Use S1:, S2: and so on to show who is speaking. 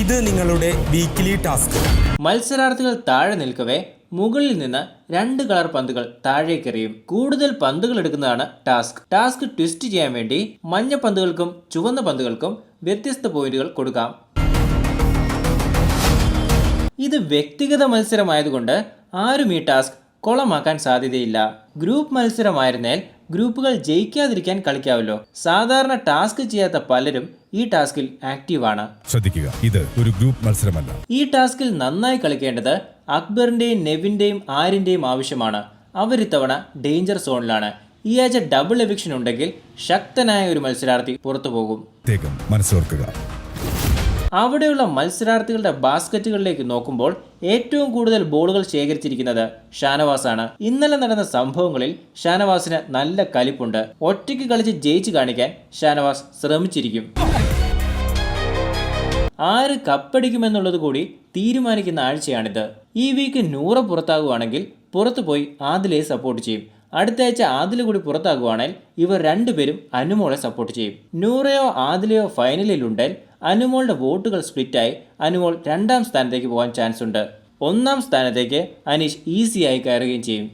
S1: ഇത് നിങ്ങളുടെ weekly task
S2: മത്സരാർത്ഥികൾ താഴെ നിൽക്കവേ മുകളിൽ നിന്ന് രണ്ട് കളർ പന്തുകൾ താഴേക്കെറിയും കൂടുതൽ പന്തുകൾ എടുക്കുന്നതാണ് ടാസ്ക് ടാസ്ക് ട്വിസ്റ്റ് ചെയ്യാൻ വേണ്ടി മഞ്ഞ പന്തുകൾക്കും ചുവന്ന പന്തുകൾക്കും വ്യത്യസ്ത പോയിന്റുകൾ കൊടുക്കാം. ഇത് വ്യക്തിഗത മത്സരമായതുകൊണ്ട് ആരും ഈ ടാസ്ക് കൊളമാക്കാൻ സാധ്യതയില്ല. ഗ്രൂപ്പ് മത്സരമായിരുന്നേൽ ഗ്രൂപ്പുകൾ ജയിക്കാതിരിക്കാൻ കളിക്കാവല്ലോ. സാധാരണ ടാസ്ക് ചെയ്യാത്ത പലരും ഈ ടാസ്കിൽ ആക്റ്റീവാണ്.
S3: ശ്രദ്ധിക്കുക ഇത് ഒരു ഗ്രൂപ്പ് മത്സരമല്ല.
S2: ഈ ടാസ്കിൽ നന്നായി കളിക്കേണ്ടത് അക്ബറിന്റെയും നെവിന്റെയും ആരിന്റെയും ആവശ്യമാണ്. അവരിത്തവണ ഡേഞ്ചർ സോണിലാണ്. ഈ ആഴ്ച ഡബിൾ എവിക്ഷൻ ഉണ്ടെങ്കിൽ ശക്തനായ ഒരു മത്സരാർത്ഥി പുറത്തു പോകും
S3: മനസ്സിലോർക്കുക
S2: അവിടെയുള്ള മത്സരാർത്ഥികളുടെ ബാസ്ക്കറ്റുകളിലേക്ക് നോക്കുമ്പോൾ ഏറ്റവും കൂടുതൽ ബോളുകൾ ശേഖരിച്ചിരിക്കുന്നത് ഷാനവാസാണ്. ഇന്നലെ നടന്ന സംഭവങ്ങളിൽ ഷാനവാസിന് നല്ല കലിപ്പുണ്ട്. ഒറ്റയ്ക്ക് കളിച്ച് ജയിച്ചു കാണിക്കാൻ ഷാനവാസ് ശ്രമിച്ചിരിക്കും. ആര് കപ്പടിക്കുമെന്നുള്ളത് കൂടി തീരുമാനിക്കുന്ന ആഴ്ചയാണിത്. ഈ വീക്ക് നൂറ പുറത്താകുവാണെങ്കിൽ പുറത്തു പോയി ആദിലയെ സപ്പോർട്ട് ചെയ്യും. അടുത്ത ആഴ്ച ആദിൽ കൂടി പുറത്താകുവാണെങ്കിൽ ഇവർ രണ്ടുപേരും അനുമോളെ സപ്പോർട്ട് ചെയ്യും. നൂറയോ ആദിലയോ ഫൈനലിലുണ്ടെങ്കിൽ അനുമോളുടെ വോട്ടുകൾ സ്പ്ലിറ്റായി അനുമോൾ രണ്ടാം സ്ഥാനത്തേക്ക് പോകാൻ ചാൻസ് ഉണ്ട് ഒന്നാം സ്ഥാനത്തേക്ക് അനീഷ് ഈസിയായി കയറുകയും ചെയ്യും.